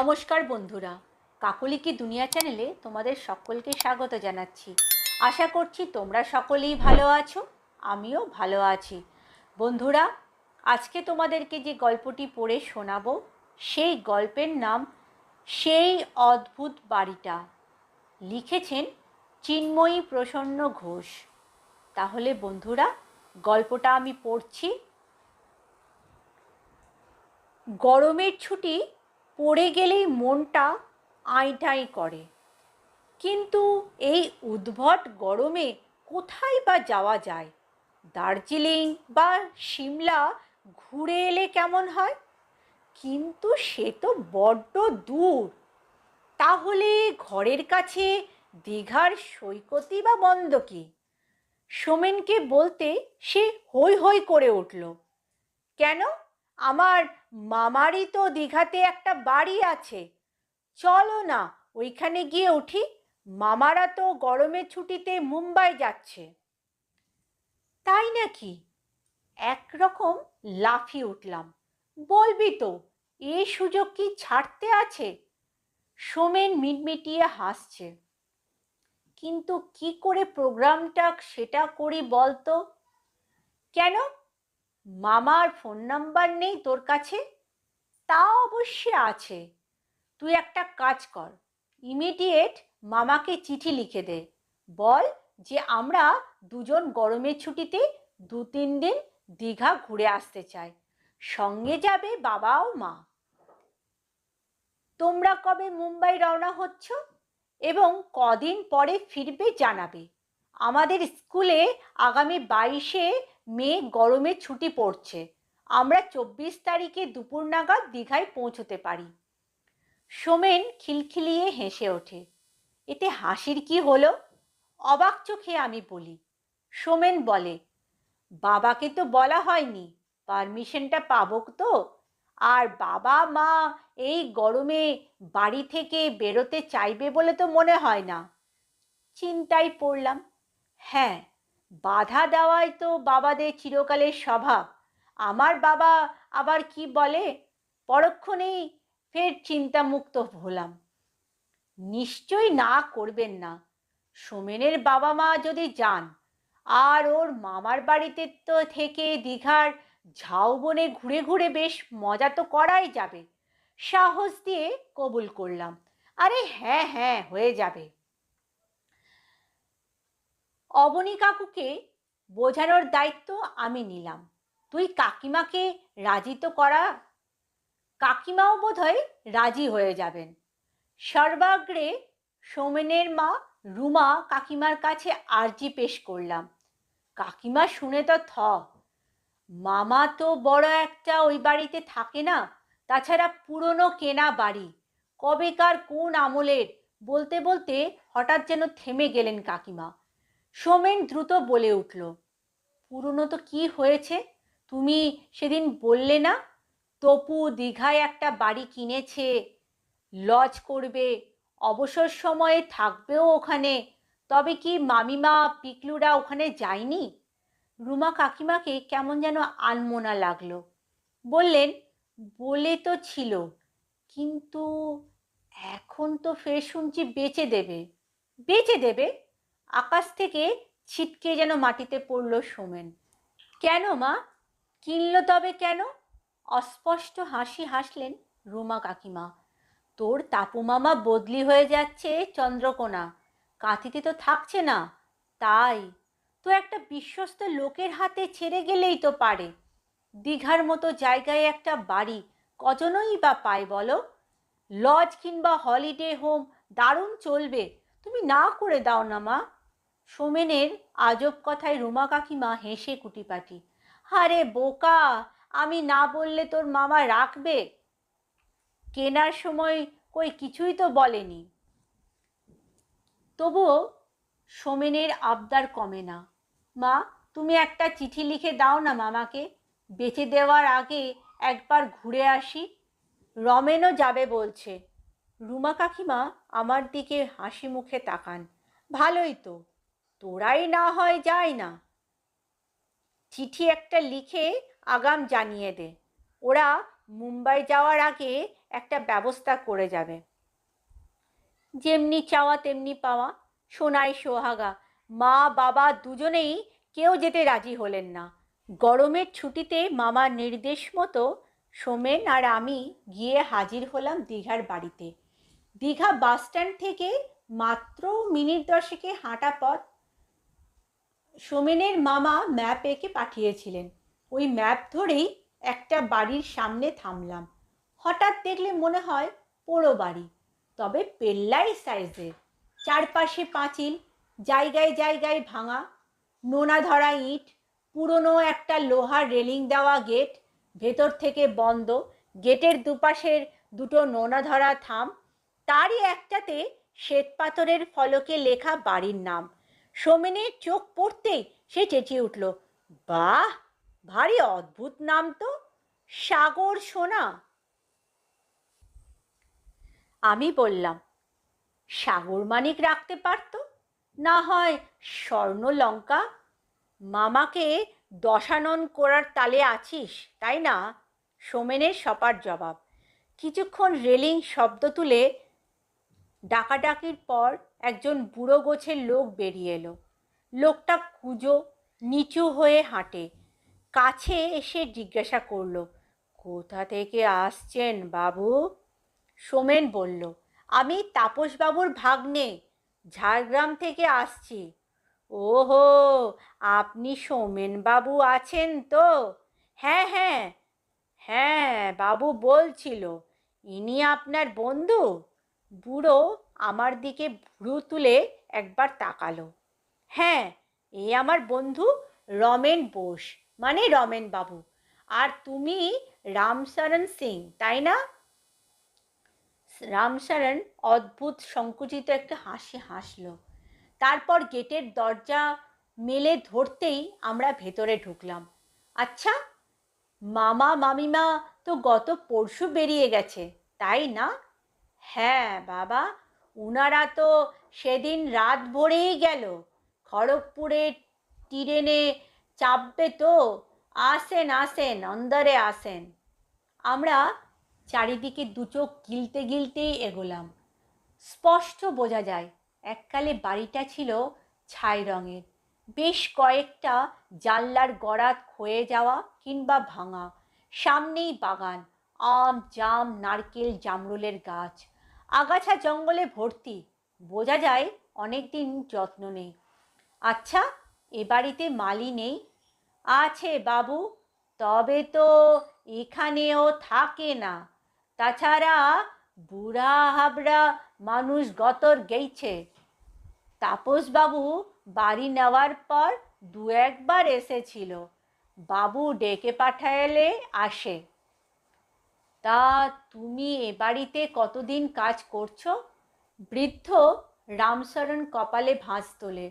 নমস্কার বন্ধুরা কাকলিকি দুনিয়া চ্যানেলে তোমাদের সকলকে স্বাগত জানাচ্ছি। আশা করছি তোমরা সকলেই ভালো আছো, আমিও ভালো আছি। বন্ধুরা, আজকে তোমাদেরকে যে গল্পটি পড়ে শোনাবো, সেই গল্পের নাম সেই অদ্ভুত বাড়িটা। লিখেছেন চিন্ময়ী প্রসন্ন ঘোষ। তাহলে বন্ধুরা, গল্পটা আমি পড়ছি। গরমের ছুটি পড়ে গেলেই মনটা আইটাই করে। কিন্তু এই উদ্ভট গরমে কোথায় বা যাওয়া যায়? দার্জিলিং বা সিমলা ঘুরে এলে কেমন হয়? কিন্তু সে তো বড্ড দূর। তাহলে ঘরের কাছে দীঘার সৈকতি বা বন্ধ কি? সোমেনকে বলতে সে হই হৈ করে উঠল। কেন? আমার মামারই তো দীঘাতে একটা বাড়ি আছে। চলো না, ওইখানে গিয়ে উঠি। মামারা তো গরমের ছুটিতে মুম্বাই যাচ্ছে। তাই নাকি? একরকম লাফিয়ে উঠলাম। বলবি তো, এ সুযোগ কি ছাড়তে আছে? সোমেন মিটমিটিয়ে হাসছে। কিন্তু কি করে প্রোগ্রামটা সেটা করি বলতো? কেন? মামার ফোন নাম্বার নেই তোর কাছে? তা অবশ্যই আছে। তুই একটা কাজ কর ইমিডিয়েট মামাকে চিঠি লিখে দে। বল যে আমরা দুজন গরমের ছুটিতে দু তিন দিন দীঘা ঘুরে আসতে চাই। সঙ্গে যাবে বাবা ও মা। তোমরা কবে মুম্বাই রওনা হচ্ছ? এবং কদিন পরে ফিরবে জানাবে। আমাদের স্কুলে আগামী বাইশে মে গরমে ছুটি পড়ছে। আমরা চব্বিশ তারিখে দুপুর নাগাদ দীঘায় পৌঁছতে পারি। সোমেন খিলখিলিয়ে হেসে ওঠে। এতে হাসির কি হলো? অবাক চোখে আমি বলি। সোমেন বলে, বাবাকে তো বলা হয়নি। পারমিশনটা পাবো তো? আর বাবা মা এই গরমে বাড়ি থেকে বেরোতে চাইবে বলে তো মনে হয় না। চিন্তায় পড়লাম। হ্যাঁ বাধা দেওয়াই তো বাবাদের চিরকালের স্বভাব। আমার বাবা আবার কি বলে? পরক্ষণেই ফের চিন্তামুক্ত হলাম। নিশ্চয়ই না করবেন না। সোমেনের বাবা মা যদি যান, আর ওর মামার বাড়িতে তো থেকে দীঘার ঝাউবনে ঘুরে ঘুরে বেশ মজা তো করাই যাবে। সাহস দিয়ে কবুল করলাম। আরে হ্যাঁ হ্যাঁ হয়ে যাবে। অবনী কাকুকে বোঝানোর দায়িত্ব আমি নিলাম। তুই কাকিমাকে রাজি তো করা, কাকিমাও বোধহয় রাজি হয়ে যাবেন। সর্বাগ্রে সোমেনের মা রুমা কাকিমার কাছে আর্জি পেশ করলাম। কাকিমা শুনে তো থ, মামা তো বড় একটা ওই বাড়িতে থাকে না, তাছাড়া পুরনো কেনা বাড়ি। কবেকার কোন আমলের? বলতে বলতে হঠাৎ যেন থেমে গেলেন কাকিমা। সোমেন দ্রুত বলে উঠল, পুরনো তো কি হয়েছে? তুমি সেদিন বললে না, তপু দীঘায় একটা বাড়ি কিনেছে, লজ করবে, অবসর সময়ে থাকবেও ওখানে, তবে কি মামিমা পিকলুরা ওখানে যায়নি? রুমা কাকিমাকে কেমন যেন আনমোনা লাগল। বললেন, বলে তো ছিল, কিন্তু এখন তো ফের শুনছি বেচে দেবে। বেচে দেবে? আকাশ থেকে ছিটকে যেন মাটিতে পড়ল সোমেন। কেন মা? কিনল তবে কেন? অস্পষ্ট হাসি হাসলেন রুমা কাকিমা। তোর তাপু মামা বদলি হয়ে যাচ্ছে চন্দ্রকোনা। কাঁথিতে তো থাকছে না। তাই তো একটা বিশ্বস্ত লোকের হাতে ছেড়ে গেলেই তো পারে। দীঘার মতো জায়গায় একটা বাড়ি কজনই বা পায় বলো? লজ কিংবা হলিডে হোম দারুণ চলবে। তুমি না করে দাও না মা। সোমেনের আজব কথায় রুমা কাকিমা হেসে কুটিপাটি। আরে বোকা, আমি না বললে তোর মামা রাখবে? কেনার সময় কই কিছুই তো বলেনি। তবুও সোমেনের আবদার কমে না। মা, তুমি একটা চিঠি লিখে দাও না মামাকে। বেঁচে দেওয়ার আগে একবার ঘুরে আসি। রমেনও যাবে বলছে। রুমা কাকিমা আমার দিকে হাসি মুখে তাকান। ভালোই তো তোরাই না হয় যায় না। চিঠি একটা লিখে আগাম জানিয়ে দে। ওরা মুম্বাই যাওয়ার আগে একটা ব্যবস্থা করে যাবে। যেমনি চাওয়া তেমনি পাওয়া। সোনাই সোহাগা। মা, বাবা দুজনেই কেউ যেতে রাজি হলেন না। গরমের ছুটিতে মামার নির্দেশ মতো সোমেন আর আমি গিয়ে হাজির হলাম দীঘার বাড়িতে। দীঘা বাস স্ট্যান্ড থেকে মাত্র মিনিট দশেকে হাঁটা পথ সোমেনের মামা ম্যাপ এঁকে পাঠিয়েছিলেন। ওই ম্যাপ ধরেই একটা বাড়ির সামনে থামলাম। হঠাৎ দেখলে মনে হয় পোড়ো বাড়ি, তবে পেল্লাই সাইজের। চারপাশে পাঁচিল, জায়গায় জায়গায় ভাঙা নোনা ধরা ইট, পুরনো একটা লোহার রেলিং দেওয়া গেট, ভেতর থেকে বন্ধ, গেটের দুপাশের দুটো নোনা ধরা থাম, তারই একটাতে শ্বেত পাথরের ফলকে লেখা বাড়ির নাম। সোমেনের চোখ পড়তেই সে চেঁচিয়ে উঠল, বাহ, ভারী অদ্ভুত নাম তো, সাগর সোনা। আমি বললাম, সাগর মানিক রাখতে পারতো? না হয় স্বর্ণ লঙ্কা? মামাকে দশানন করার তালে আছিস, তাই না? সোমেনের সপার জবাব। কিছুক্ষণ রেলিং শব্দ তুলে ডাকাডাকির পর একজন বুড়ো গোছের লোক বেরিয়ে এলো। লোকটা কুজো, নিচু হয়ে হাঁটে। কাছে এসে জিজ্ঞাসা করল, কোথা থেকে আসছেন বাবু? সোমেন বলল, আমি তাপসবাবুর ভাগ্নে, ঝাড়গ্রাম থেকে আসছি। ওহো, আপনি সোমেন বাবু আছেন তো? হ্যাঁ হ্যাঁ হ্যাঁ বাবু বলছিল, ইনি আপনার বন্ধু? বুড়ো আমার দিকে ভ্রু তুলে একবার তাকালো। হ্যাঁ এ আমার বন্ধু রমেন বোস মানে রমেন বাবু। আর তুমি রামচরণ সিং, তাই না? রামচরণ অদ্ভুত সংকুচিত একটা হাসি হাসল। তারপর গেটের দরজা মেলে ধরতেই আমরা ভেতরে ঢুকলাম। আচ্ছা মামা, মামিমা তো গত পরশু বেরিয়ে গেছে, তাই না? হ্যাঁ বাবা উনারা তো সেদিন রাত ভরেই গেল। খড়গপুরে ট্রেনে চাপবে তো। আসেন আসেন, অন্দরে আসেন। আমরা চারিদিকে দুচোখ গিলতে গিলতেই এগোলাম। স্পষ্ট বোঝা যায়, এককালে বাড়িটা ছিল ছাই রঙের। বেশ কয়েকটা জানলার গড়াত ক্ষয়ে যাওয়া কিংবা ভাঙা। সামনেই বাগান, আম, জাম, নারকেল, জামরুলের গাছ। আগাছা জঙ্গলে ভর্তি। বোঝা যায় অনেক দিন যত্ন নেই। আচ্ছা এ বাড়িতে মালি নেই? আছে বাবু, তবে তো এখানেও থাকে না। তাছাড়া বুড়া হাবড়া মানুষ গতর গেইছে। তাপসবাবু বাড়ি নেওয়ার পর দু একবার এসেছিল। বাবু ডেকে পাঠালে আসে। তা তুমি এ বাড়িতে কতদিন কাজ করছ? বৃদ্ধ রামচরণ কপালে ভাঁজ তোলে।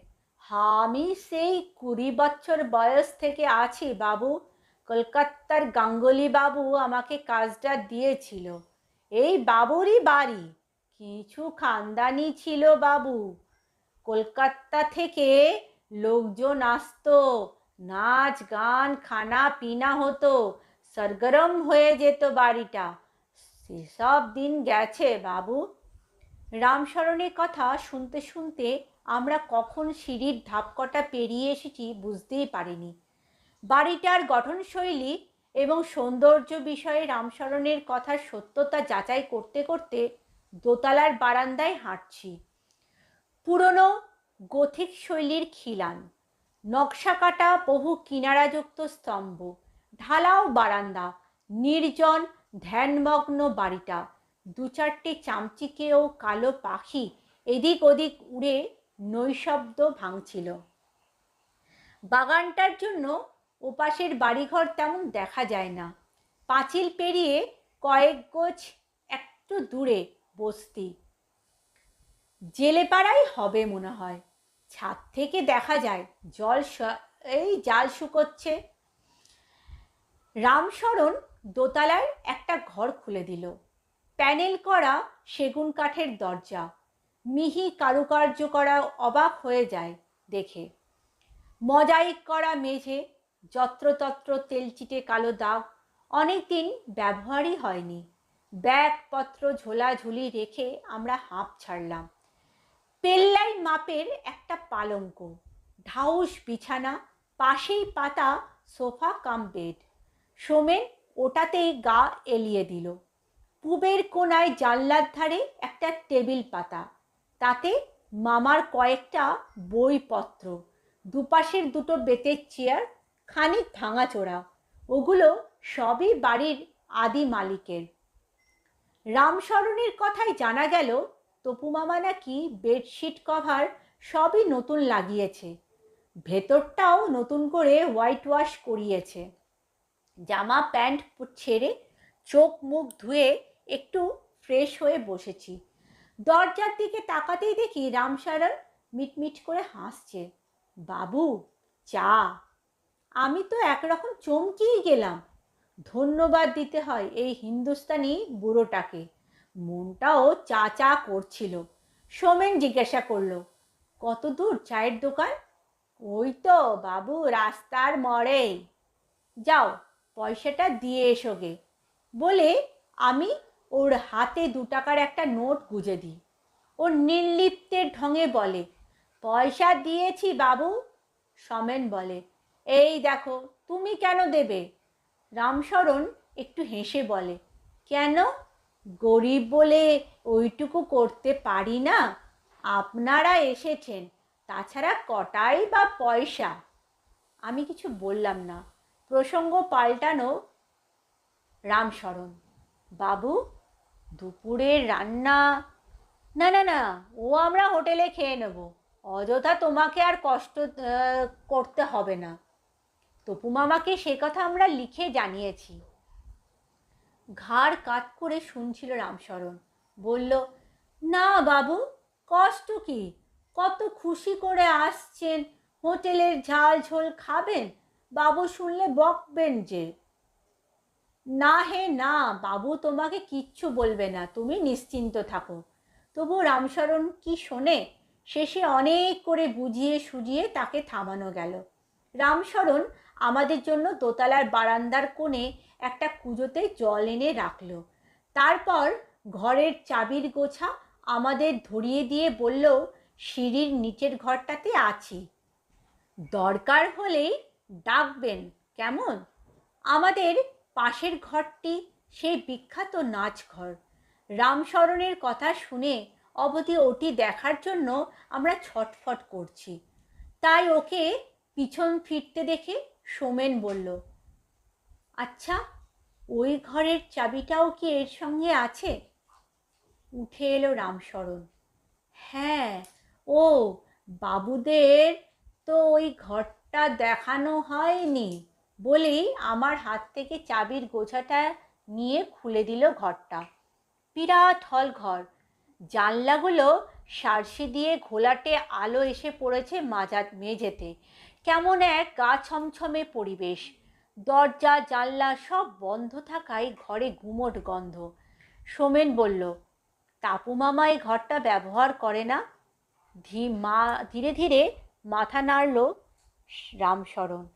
আমি সেই কুড়ি বছর বয়স থেকে আছি বাবু। কলকাতার গাঙ্গুলি বাবু আমাকে কাজটা দিয়েছিল। এই বাবুরই বাড়ি। কিছু খানদানি ছিল বাবু। কলকাতা থেকে লোকজন আসতো। নাচ, গান খানা পিনা হতো। সরগরম হয়ে যেত বাড়িটা। সেসব দিন গেছে, বাবু। রামশরণের কথা শুনতে শুনতে আমরা কখন সিঁড়ির ধাপকটা পেরিয়ে এসেছি বুঝতেই পারিনি। বাড়িটার গঠনশৈলী এবং সৌন্দর্য বিষয়ে রামশরণের কথার সত্যতা যাচাই করতে করতে দোতলার বারান্দায় হাঁটছি। পুরনো গথিক শৈলীর খিলান, নকশা কাটা বহু কিনারাযুক্ত স্তম্ভ ঢালাও বারান্দা, নির্জন ধ্যানমগ্ন বাড়িটা, দু চারটে চামচিকে ও কালো পাখি এদিক ওদিক উড়ে নৈশব্দ ভাঙছিল। বাগানটার জন্য ওপাশের বাড়িঘর তেমন দেখা যায় না। পাঁচিল পেরিয়ে কয়েক গোছ একটু দূরে বস্তি। জেলেপাড়াই হবে মনে হয়। ছাদ থেকে দেখা যায়, জল এই জাল শুকোচ্ছে রামশরণ দোতলায় একটা ঘর খুলে দিল। প্যানেল করা সেগুন কাঠের দরজা। মিহি কারুকার্য করা অবাক হয়ে যায় দেখে। মজাইক করা মেঝে, যত্রতত্র তেলচিটে কালো দাগ অনেক দিন ব্যবহারই হয়নি। ব্যাগপত্র ঝোলাঝুলি রেখে আমরা হাঁপ ছাড়লাম। পেল্লাই মাপের একটা পালঙ্ক, ঢাউস বিছানা, পাশেই পাতা সোফা কাম বেড। সোমেন ওটাতেই গা এলিয়ে দিল। পূবের কোনায় জানলার ধারে একটা টেবিল পাতা। তাতে মামার কয়েকটা বইপত্র। দুপাশের দুটো বেতের চেয়ার, খানিক ভাঙাচোরা। ওগুলো সবই বাড়ির আদি মালিকের। রামশরণের কথায় জানা গেল, তপু মামা নাকি বেডশিট কভার সবই নতুন লাগিয়েছে। ভেতরটাও নতুন করে হোয়াইট ওয়াশ করিয়েছে। জামা প্যান্ট ছেড়ে চোখ মুখ ধুয়ে একটু ফ্রেশ হয়ে বসেছি। দরজার দিকে তাকাতেই দেখি রামশরণ মিটমিট করে হাসছে। বাবু, চা? আমি তো একরকম চমকেই গেলাম। ধন্যবাদ দিতে হয় এই হিন্দুস্তানি বুড়োটাকে। মনটাও চা চা করছিল। সোমেন জিজ্ঞাসা করল, কত দূর চায়ের দোকান? ওই তো বাবু, রাস্তার মরে যাও পয়সাটা দিয়ে এসোগে বলে আমি ওর হাতে দু টাকার একটা নোট গুঁজে দিই। ও নির্লিপ্তের ঢঙে বলে, পয়সা দিয়েছি বাবু? সমেন বলে, এই দেখো, তুমি কেন দেবে? রামশরণ একটু হেসে বলে, কেন? গরিব বলে ওইটুকু করতে পারি না। আপনারা এসেছেন, তাছাড়া কটাই বা পয়সা? আমি কিছু বললাম না। প্রসঙ্গ পাল্টানো রামশরণ। বাবু, দুপুরের রান্না না না না, ও আমরা হোটেলে খেয়ে নেব। অযথা তোমাকে আর কষ্ট করতে হবে না। তপু মামাকে সে কথা আমরা লিখে জানিয়েছি। ঘাড় কাত করে শুনছিল রামশরণ। বলল, না, বাবু, কষ্ট কি? কত খুশি করে আসছেন, হোটেলের ঝাল ঝোল খাবেন বাবু শুনলে বকবেন যে, না হে না, বাবু তোমাকে কিচ্ছু বলবে না, তুমি নিশ্চিন্ত থাকো। তবু রামশরণ কি শোনে? শেষে অনেক করে বুঝিয়ে সুজিয়ে তাকে থামানো গেল। রামশরণ আমাদের জন্য দোতলার বারান্দার কোণে একটা কুজোতে জল এনে রাখল। তারপর ঘরের চাবির গোছা আমাদের ধরিয়ে দিয়ে বলল, সিঁড়ির নিচের ঘরটাতে আছি। দরকার হলেই ডাকবেন, কেমন? আমাদের পাশের ঘরটি সেই বিখ্যাত নাচ ঘর রামশরণের কথা শুনে অবধি ওটি দেখার জন্য আমরা ছটফট করছি। তাই ওকে পিছন ফিরতে দেখে সোমেন বলল আচ্ছা ওই ঘরের চাবিটাও কি এর সঙ্গে আছে? উঠে এলো রামশরণ। হ্যাঁ ও, বাবুদের তো ওই ঘরটা দেখানো হয়নি বলেই আমার হাত থেকে চাবির গোছাটা নিয়ে খুলে দিল ঘরটা। বিরাট হল ঘর জানলাগুলো সারসি দিয়ে ঘোলাটে আলো এসে পড়েছে মাজা মেঝেতে। কেমন এক গা ছমছমে পরিবেশ। দরজা, জানলা সব বন্ধ থাকায় ঘরে গুমট গন্ধ। সোমেন বলল টাপু মামা এই ঘরটা ব্যবহার করে না? ধী মা ধীরে ধীরে মাথা নাড়ল রামশরণ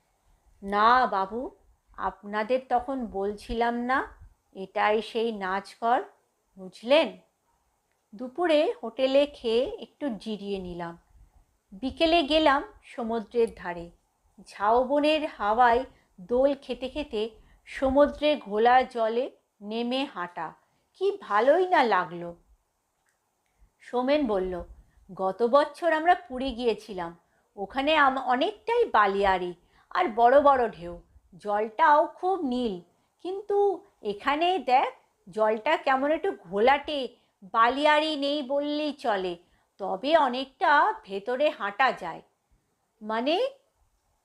না বাবু, আপনাদের তখন বলছিলাম না, এটাই সেই নাচঘর, বুঝলেন? দুপুরে হোটেলে খেয়ে একটু জিরিয়ে নিলাম। বিকেলে গেলাম সমুদ্রের ধারে। ঝাউবনের হাওয়ায় দোল খেতে খেতে সমুদ্রে ঘোলা জলে নেমে হাঁটা। কি ভালোই না লাগল। সোমেন বলল, গত বছর আমরা পুরী গিয়েছিলাম। ওখানে অনেকটাই বালিয়াড়ি আর বড় বড় ঢেউ। জলটাও খুব নীল। কিন্তু এখানে দেখ, জলটা কেমন একটু ঘোলাটে বালিয়াড়ি নেই বললেই চলে, তবে অনেকটা ভেতরে হাঁটা যায়। মানে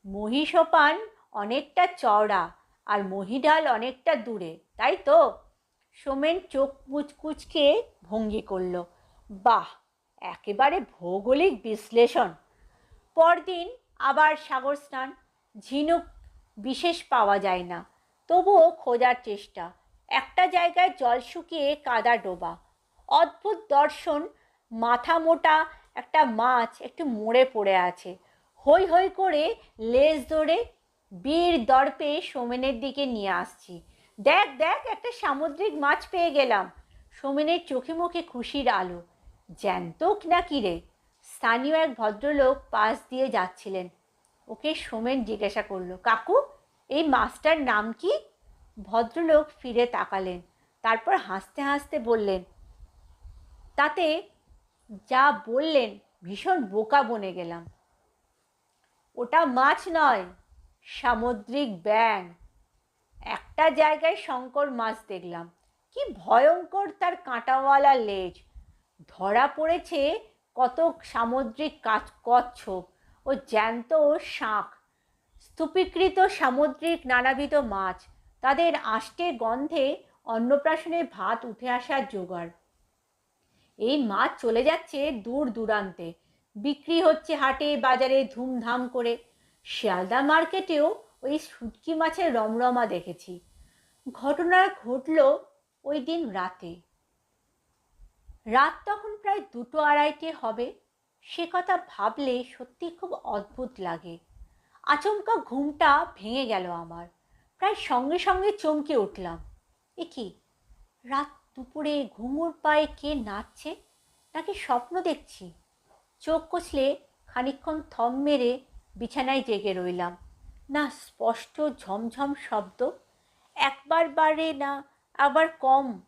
মহিষোপান অনেকটা চওড়া আর মহিডাল অনেকটা দূরে, তাই তো? সোমেন চোখ মুচকুচকে ভঙ্গি করল। বাহ, একেবারে ভৌগোলিক বিশ্লেষণ। পরদিন আবার সাগর স্নান। ঝিনুক বিশেষ পাওয়া যায় না। তবুও খোঁজার চেষ্টা। একটা জায়গায় জল শুকিয়ে কাদা ডোবা। অদ্ভুত দর্শন। মাথা মোটা একটা মাছ একটু মরে পড়ে আছে। হই হই করে লেজ ধরে বীর দর্পে সোমেনের দিকে নিয়ে আসছি। দেখ দেখ, একটা সামুদ্রিক মাছ পেয়ে গেলাম। সোমেনের চোখে মুখে খুশির আলো। জ্যান্ত না কি রে? স্থানীয় এক ভদ্রলোক পাশ দিয়ে যাচ্ছিলেন। ওকে সোমেন জিজ্ঞাসা করল, কাকু, এই মাছটার নাম কি? ভদ্রলোক ফিরে তাকালেন, তারপর হাসতে হাসতে বললেন, তাতে যা বললেন ভীষণ বোকা বনে গেলাম। ওটা মাছ নয়, সামুদ্রিক ব্যাং একটা জায়গায় শঙ্কর মাছ দেখলাম। কি ভয়ঙ্কর তার কাঁটাওয়ালা লেজ। ধরা পড়েছে কত সামুদ্রিক কাজ কচ্ছপ ও জ্যান্ত শাঁখ। স্তূপীকৃত সামুদ্রিক নানাবিধ মাছ। তাদের আষ্টে গন্ধে অন্নপ্রাশনে ভাত উঠে আসার জোগাড়। এই মাছ চলে যাচ্ছে দূর দূরান্তে। বিক্রি হচ্ছে হাটে, বাজারে ধুমধাম করে। শিয়ালদা মার্কেটেও ওই শুটকি মাছের রমরমা দেখেছি। ঘটনা ঘটল ওই দিন রাতে। রাত তখন প্রায় দুটো আড়াইটে হবে। সে কথা ভাবলে সত্যি খুব অদ্ভুত লাগে। আচমকা ঘুমটা ভেঙে গেল আমার। প্রায় সঙ্গে সঙ্গে চমকে উঠলাম। এ কি, রাত দুপুরে ঘুঙুর পায়ে কে নাচছে, নাকি স্বপ্ন দেখছি? চোখ কষলে খানিক্ষণ থম মেরে বিছানায় জেগে রইলাম। না, স্পষ্ট ঝমঝম শব্দ। একবার বাড়ে না, আবার কম।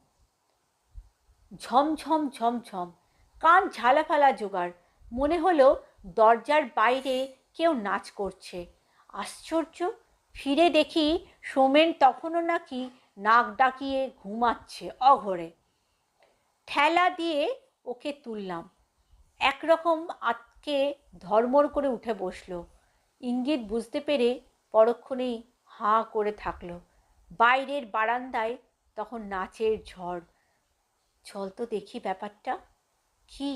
ঝমঝম ঝমঝম কান ঝালাফালা জোগাড়। মনে হলো দরজার বাইরে কেউ নাচ করছে। আশ্চর্য, ফিরে দেখি সোমেন তখনও নাকি নাক ডাকিয়ে ঘুমাচ্ছে অঘরে। ঠেলা দিয়ে ওকে তুললাম। একরকম আতকে ধর্মর করে উঠে বসল। ইঙ্গিত বুঝতে পেরে পরক্ষণেই হাঁ করে থাকল। বাইরের বারান্দায় তখন নাচের ঝড়। চল তো দেখি ব্যাপারটা। কি?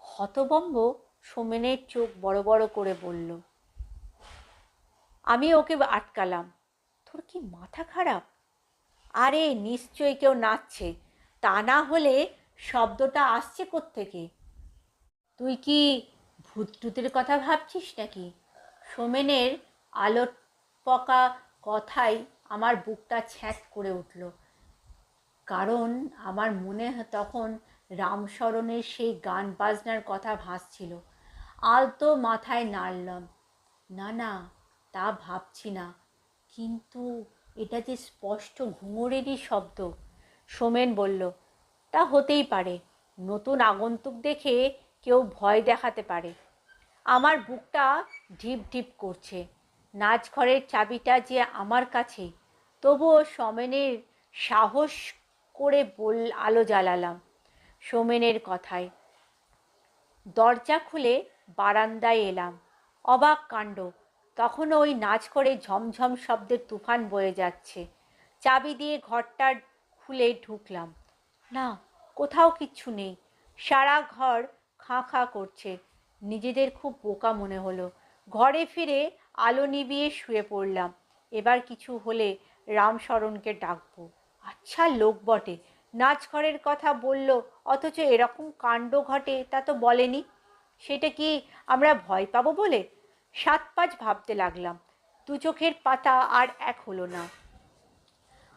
হতবম্ব সোমেনের চোখ বড় বড় করে বলল, আমি ওকে আটকালাম। তোর কি মাথা খারাপ? আরে, নিশ্চয়ই কেউ নাচছে। তা না হলে শব্দটা আসছে থেকে তুই কি ভূতটুতের কথা ভাবছিস নাকি? সোমেনের আলোর পকা কথাই আমার বুকটা ছ্যাঁচ করে উঠল। কারণ আমার মনে তখন রামশরণের সেই গান বাজনার কথা ভাসছিল। আলতো মাথায় নাড়লাম। না না, তা ভাবছি না। কিন্তু এটা যে স্পষ্ট ঘুঙুরেরই শব্দ। সোমেন বলল, তা হতেই পারে। নতুন আগন্তুক দেখে কেউ ভয় দেখাতে পারে। আমার বুকটা ঢিপ ঢিপ করছে। নাচঘরের চাবিটা যে আমার কাছে, তবুও সোমেনের সাহস করে বল আলো জ্বালালাম সোমেনের কথায়। দরজা খুলে বারান্দায় এলাম। অবাক কাণ্ড তখনও ওই নাচ করে ঝমঝম শব্দের তুফান বয়ে যাচ্ছে। চাবি দিয়ে ঘরটা খুলে ঢুকলাম। না, কোথাও কিচ্ছু নেই। সারা ঘর খাঁ খাঁ করছে। নিজেদের খুব বোকা মনে হলো। ঘরে ফিরে আলো নিবিয়ে শুয়ে পড়লাম। এবার কিছু হলে রামশরণকে ডাকবো। আচ্ছা লোক বটে। নাচ ঘরের কথা বলল, অথচ এরকম কাণ্ড ঘটে, তা তো বলেনি। সেটা কি আমরা ভয় পাবো বলে? সাত পাঁচ ভাবতে লাগলাম। দু চোখের পাতা আর এক হলো না।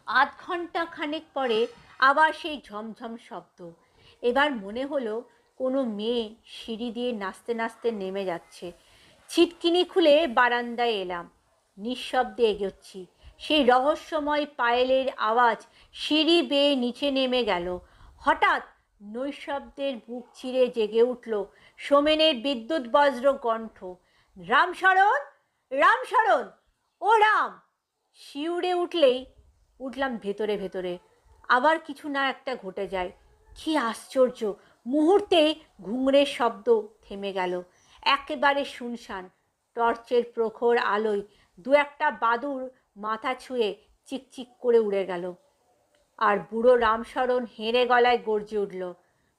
আধ ঘণ্টা খানেক পরে আবার সেই ঝমঝম শব্দ। এবার মনে হলো কোনো মেয়ে সিঁড়ি দিয়ে নাচতে নাচতে নেমে যাচ্ছে। ছিটকিনি খুলে বারান্দায় এলাম। নিঃশব্দে এগোচ্ছি। সেই রহস্যময় পায়েলের আওয়াজ সিঁড়ি বেয়ে নিচে নেমে গেল। হঠাৎ নৈশব্দের বুক চিরে জেগে উঠল সোমেনের বিদ্যুৎ বজ্র কণ্ঠ রামশরণ রামশরণ ও রাম! শিউরে উঠলেই উঠলাম ভেতরে ভেতরে। আবার কিছু না একটা ঘটে যায়। কি আশ্চর্য! মুহূর্তে ঘুঙরের শব্দ থেমে গেল। একেবারে শুনশান, টর্চের প্রখর আলোয় দু একটা বাদুর মাথা ছুঁয়ে চিকচিক করে উড়ে গেল। আর বুড়ো রামশরণ হেঁড়ে গলায় গর্জে উঠল,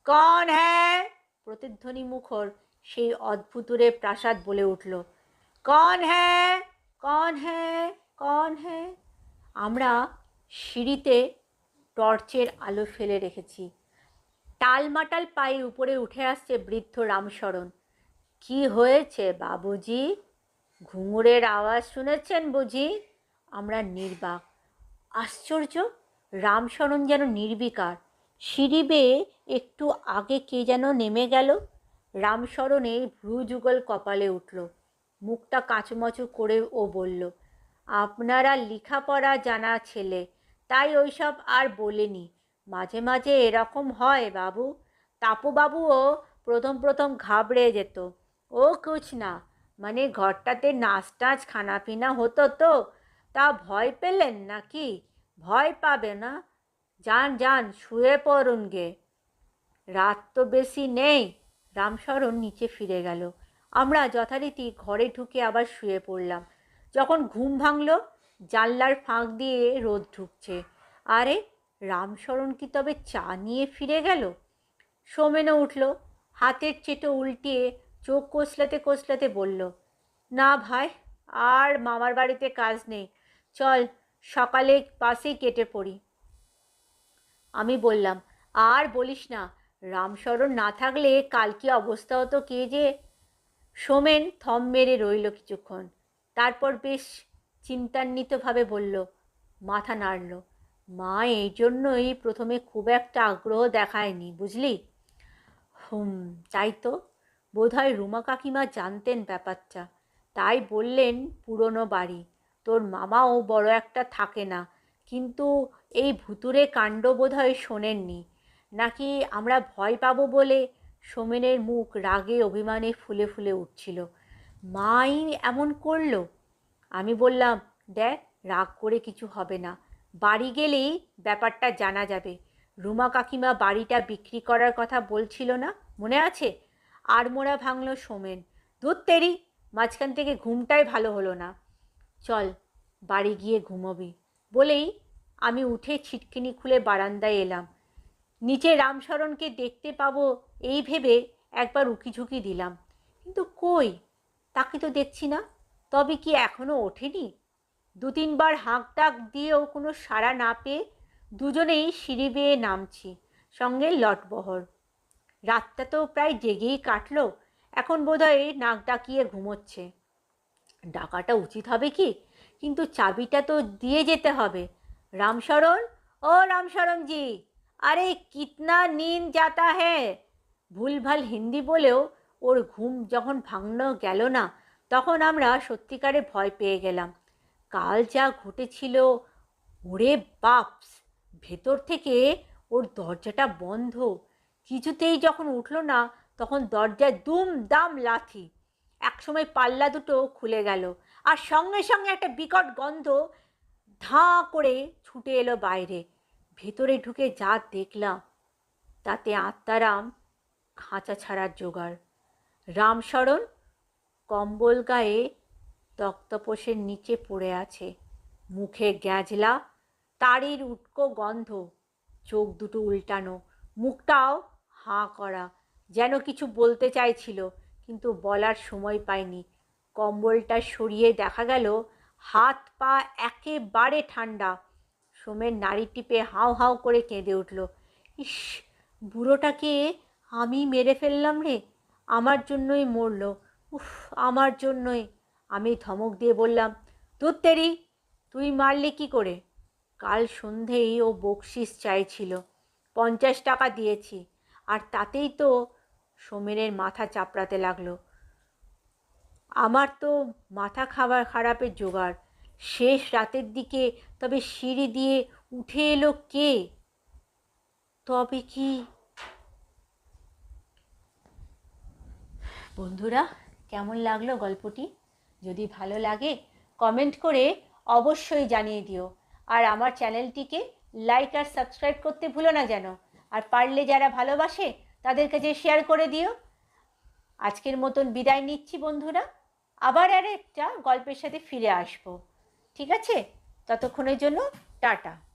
কন হ্যাঁ? প্রতিধ্বনি মুখর সেই অদ্ভুতুরে প্রাসাদ বলে উঠল, কন হ্যাঁ? কন হ্যাঁ? কন হ্যাঁ? আমরা সিঁড়িতে টর্চের আলো ফেলে রেখেছি। টালমাটাল পায়ে উপরে উঠে আসছে বৃদ্ধ রামশরণ। কি হয়েছে বাবুজি? ঘুঙুরের আওয়াজ শুনেছেন বুঝি? আমরা নির্বাক। আশ্চর্য রামশরণ যেন নির্বিকার। সিঁড়ি বেয়ে একটু আগে কে যেন নেমে গেল। রামশরণের ভ্রুযুগল কপালে উঠল। মুখটা কাঁচুমাচু করে ও বলল, আপনারা লেখাপড়া জানা ছেলে, তাই ওইসব আর বলেনি। মাঝে মাঝে এরকম হয় বাবু। তাপুবাবুও প্রথম প্রথম ঘাবড়ে যেত। ও কুছ না মানে ঘরটাতে নাচ টাচ খানাপিনা হতো তো। তা ভয় পেলেন নাকি? ভয় পাবে না। যান যান, শুয়ে পড়ুন গে। রাত তো বেশি নেই। রামশরণ নিচে ফিরে গেল। আমরা যথারীতি ঘরে ঢুকে আবার শুয়ে পড়লাম। যখন ঘুম ভাঙল, জানলার ফাঁক দিয়ে রোদ ঢুকছে। আরে, রামশরণ কি তবে চা নিয়ে ফিরে গেল? সোমেনও উঠল, হাতের চেটো উল্টিয়ে চোখ কষলাতে কষলাতে বলল, না ভাই, আর মামার বাড়িতে কাজ নেই। চল, সকালে বাসেই কেটে পড়ি। আমি বললাম, আর বলিস না, রামশরণ না থাকলে কাল কি অবস্থা হতো কে যে? সোমেন থম মেরে রইল কিছুক্ষণ। তারপর বেশ চিন্তান্বিতভাবে বলল, মাথা নাড়ল, মা, এই জন্যই প্রথমে খুব একটা আগ্রহ দেখায়নি, বুঝলি? হুম, তাই তো। বোধহয় রুমা কাকিমা জানতেন ব্যাপারটা। তাই বললেন পুরনো বাড়ি। তোর মামাও বড় একটা থাকে না। কিন্তু এই ভুতুরে কাণ্ড বোধহয় শোনেননি। নাকি আমরা ভয় পাবো বলে সোমেনের মুখ রাগে অভিমানে ফুলে ফুলে উঠছিল। মাই এমন করল? আমি বললাম, দেখ, রাগ করে কিছু হবে না। বাড়ি গেলেই ব্যাপারটা জানা যাবে। রুমা কাকিমা বাড়িটা বিক্রি করার কথা বলছিল না? মনে আছে? আর মোড়া ভাঙল সোমেন। ধুত তেরি, মাঝখান থেকে ঘুমটাই ভালো হলো না। চল, বাড়ি গিয়ে ঘুমোবি। বলেই আমি উঠে ছিটকিনি খুলে বারান্দায় এলাম। নিচে রামশরণকে দেখতে পাবো এই ভেবে একবার উকিঝুঁকি দিলাম। কিন্তু কই? তাকে তো দেখছি না। তবে কি এখনও ওঠেনি? দু তিনবার হাঁক ডাক দিয়েও কোনো সাড়া না পেয়ে দুজনেই সিঁড়ি বেয়ে নামছি, সঙ্গে লটবহর। রাতটা তো প্রায় জেগেই কাটলো, এখন বোধহয় নাক ডাকিয়ে ঘুমোচ্ছে। ডাকাটা উচিত হবে কি? কিন্তু চাবিটা তো দিয়ে যেতে হবে। রামশরণ ও রামশরণজি আরে কিতনা নিন যাতা হ্যাঁ ভুলভাল হিন্দি বলেও ওর ঘুম যখন ভাঙনো গেল না, তখন আমরা সত্যিকারে ভয় পেয়ে গেলাম। কাল যা ঘটেছিল, ওরে বাপস! ভেতর থেকে ওর দরজাটা বন্ধ। কিছুতেই যখন উঠল না, তখন দরজায় দুম দাম লাথি। একসময় পাল্লা দুটো খুলে গেল আর সঙ্গে সঙ্গে একটা বিকট গন্ধ ধাঁ করে ছুটে এলো বাইরে। ভেতরে ঢুকে যা দেখলাম, তাতে আত্মারাম খাঁচা ছাড়ার জোগাড়। রামশরণ কম্বল গায়ে তক্তপোষের নিচে পড়ে আছে। মুখে গ্যাজলা, তারির উটকো গন্ধ, চোখ দুটো উল্টানো, মুখটাও হাঁ করা, যেন কিছু বলতে চাইছিল। কিন্তু বলার সময় পায়নি কম্বলটা সরিয়ে দেখা গেল, হাত পা একেবারে ঠান্ডা। সোমের নাড়ি টিপে হাউ হাউ করে কেঁদে উঠল। ইস, বুড়োটাকে আমি মেরে ফেললাম রে। আমার জন্যই মরল। উফ, আমার জন্যই। আমি ধমক দিয়ে বললাম তোর তেরি, তুই মারলি কি করে? কাল সন্ধেই ও বকশিস চাইছিল। পঞ্চাশ টাকা দিয়েছি। আর তাতেই তো সোমেনের মাথা চাপড়াতে লাগল। আমার তো মাথা খাবার খারাপের জোগাড়। শেষ রাতের দিকে তবে সিঁড়ি দিয়ে উঠে এলো কে? তবে কি? বন্ধুরা, কেমন লাগল গল্পটি? যদি ভালো লাগে, কমেন্ট করে অবশ্যই জানিয়ে দিও। আর আমার চ্যানেলটিকে লাইক আর সাবস্ক্রাইব করতে ভুলো না যেন। আর পারলে যারা ভালোবাসে তাদের কাছে শেয়ার করে দিও। আজকের মতন বিদায় নিচ্ছি বন্ধুরা। আবার আর একটা গল্পের সাথে ফিরে আসব। ঠিক আছে? ততক্ষণের জন্য টাটা।